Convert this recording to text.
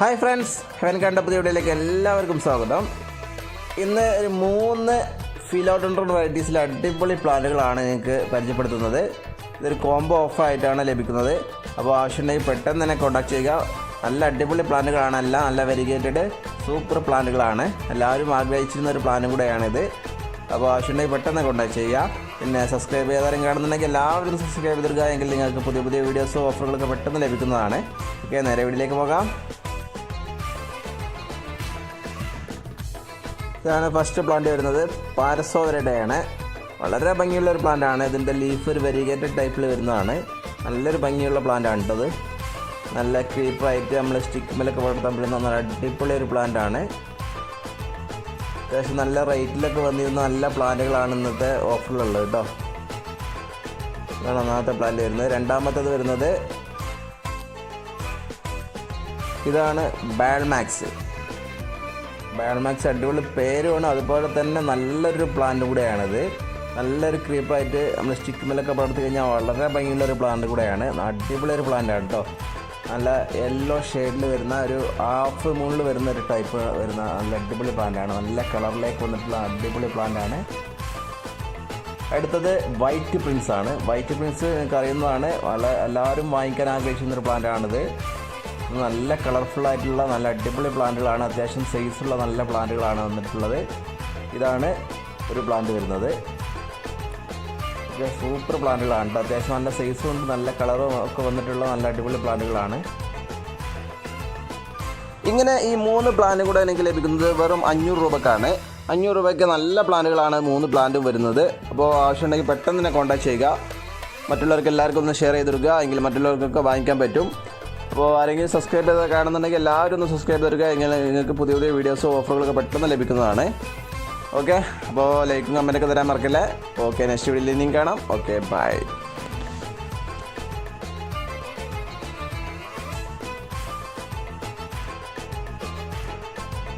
Hi friends heaven കണ്ട പുതിയ വീഡിയോയിലേക്ക് എല്ലാവർക്കും സ്വാഗതം. ഇന്ന് ഒരു മൂന്ന് ഫിലോഡൻഡ്രോൺ വെറൈറ്റീസിലെ അടിപൊളി പ്ലാന്റുകളാണ് നിങ്ങൾക്ക് പരിചയപ്പെടുത്തുന്നത്. ഇതൊരു കോംബോ ഓഫായിട്ടാണ് ലഭിക്കുന്നത്. അപ്പോൾ ആവശ്യമുണ്ടെങ്കിൽ പെട്ടെന്ന് തന്നെ കോൺടാക്ട് ചെയ്യുക. നല്ല അടിപൊളി പ്ലാന്റുകളാണ് എല്ലാം നല്ല വെരിഗേറ്റഡ് സൂപ്പർ പ്ലാന്റുകളാണ്. എല്ലാവരും ആഗ്രഹിച്ചിരുന്ന ഒരു പ്ലാനും കൂടെയാണിത്. അപ്പോൾ ആവശ്യമുണ്ടെങ്കിൽ പെട്ടെന്ന് കോൺടാക്ട് ചെയ്യുക. പിന്നെ സബ്സ്ക്രൈബ് ചെയ്താലും കാണുന്നുണ്ടെങ്കിൽ എല്ലാവരും സബ്സ്ക്രൈബ് ചെയ്തിരിക്കുക എങ്കിൽ നിങ്ങൾക്ക് പുതിയ പുതിയ വീഡിയോസും ഓഫറുകളൊക്കെ പെട്ടെന്ന് ലഭിക്കുന്നതാണ്. ഓക്കെ നേരെ വീഡിയോയിലേക്ക് പോകാം. ഇതാണ് ഫസ്റ്റ് പ്ലാന്റ് വരുന്നത്. പാരസോവരയുടെ ആണ് വളരെ ഭംഗിയുള്ള ഒരു പ്ലാന്റാണ് ഇതിന്റെ ലീഫ് ഒരു വെരിഗേറ്റഡ് ടൈപ്പിൽ വരുന്നതാണ്. നല്ലൊരു ഭംഗിയുള്ള പ്ലാന്റ് ആണ് കേട്ടത്. നല്ല ക്രീപ്പായിട്ട് നമ്മൾ സ്റ്റിക്കുമലൊക്കെ വളർത്താൻ പറ്റുന്ന നല്ല അടിപൊളി ഒരു പ്ലാന്റാണ് അത്യാവശ്യം നല്ല റേറ്റിലൊക്കെ വന്നിരുന്ന നല്ല പ്ലാന്റുകളാണ് ഇന്നത്തെ ഓഫറിലുള്ളത് കേട്ടോ. ഇതാണ് ഒന്നാമത്തെ പ്ലാന്റ് വരുന്നത്. രണ്ടാമത്തേത് വരുന്നത് ഇതാണ് ബാൽമാക്സ് ബാൽമാക്സ് അടിപൊളി പേരുമാണ്. അതുപോലെ തന്നെ നല്ലൊരു പ്ലാന്റ് കൂടെയാണിത്. നല്ലൊരു ക്രീപ്പായിട്ട് നമ്മൾ സ്റ്റിക്കുമലൊക്കെ പടർത്തി കഴിഞ്ഞാൽ വളരെ ഭംഗിയുള്ള ഒരു പ്ലാന്റ് കൂടെയാണ്. അടിപൊളി ഒരു പ്ലാന്റ് ആണ് കേട്ടോ നല്ല യെല്ലോ ഷെയ്ഡിൽ വരുന്ന ഒരു ഹാഫ് മൂണിൽ വരുന്ന ഒരു ടൈപ്പ് വരുന്ന നല്ല അടിപൊളി പ്ലാന്റാണ് നല്ല കളറിലേക്ക് വന്നിട്ടുള്ള അടിപൊളി പ്ലാന്റാണ് അടുത്തത് വൈറ്റ് പ്രിൻസ് ആണ്. വൈറ്റ് പ്രിൻസ് നിങ്ങൾക്ക് അറിയുന്നതാണ് വളരെ എല്ലാവരും വാങ്ങിക്കാൻ ആഗ്രഹിക്കുന്ന ഒരു പ്ലാന്റാണിത് നല്ല കളർഫുൾ ആയിട്ടുള്ള നല്ല അടിപൊളി പ്ലാന്റുകളാണ്. അത്യാവശ്യം സൈസുള്ള നല്ല പ്ലാന്റുകളാണ് വന്നിട്ടുള്ളത്. ഇതാണ് ഒരു പ്ലാന്റ് വരുന്നത്. സൂപ്പർ പ്ലാന്റുകളാണ് അത്യാവശ്യം നല്ല സൈസും ഉണ്ട് നല്ല കളറും ഒക്കെ വന്നിട്ടുള്ള നല്ല അടിപൊളി പ്ലാന്റുകളാണ്. ഇങ്ങനെ ഈ മൂന്ന് പ്ലാന്റ് കൂടെ എനിക്ക് ലഭിക്കുന്നത് വെറും അഞ്ഞൂറ് രൂപക്കാണ്. അഞ്ഞൂറ് രൂപയ്ക്ക് നല്ല പ്ലാന്റുകളാണ് മൂന്ന് പ്ലാന്റും വരുന്നത്. അപ്പോൾ ആവശ്യമുണ്ടെങ്കിൽ പെട്ടെന്ന് തന്നെ കോൺടാക്ട് ചെയ്യുക. മറ്റുള്ളവർക്ക് എല്ലാവർക്കും ഒന്ന് ഷെയർ ചെയ്ത് കൊടുക്കുക. എങ്കിൽ മറ്റുള്ളവർക്കൊക്കെ വാങ്ങിക്കാൻ പറ്റും. അപ്പോൾ ആരെങ്കിലും സബ്സ്ക്രൈബ് ചെയ്ത് കാണുന്നുണ്ടെങ്കിൽ എല്ലാവരും ഒന്ന് സബ്സ്ക്രൈബ് ചെയ്ത് എങ്ങനെ നിങ്ങൾക്ക് പുതിയ പുതിയ വീഡിയോസും ഓഫറുകളൊക്കെ പെട്ടെന്ന് ലഭിക്കുന്നതാണ്. ഓക്കെ അപ്പോൾ ലൈക്കും കമന്റൊക്കെ തരാൻ മറക്കില്ല? ഓക്കെ നെക്സ്റ്റ് വീഡിയോയിൽ ഇനിയും കാണാം. Okay bye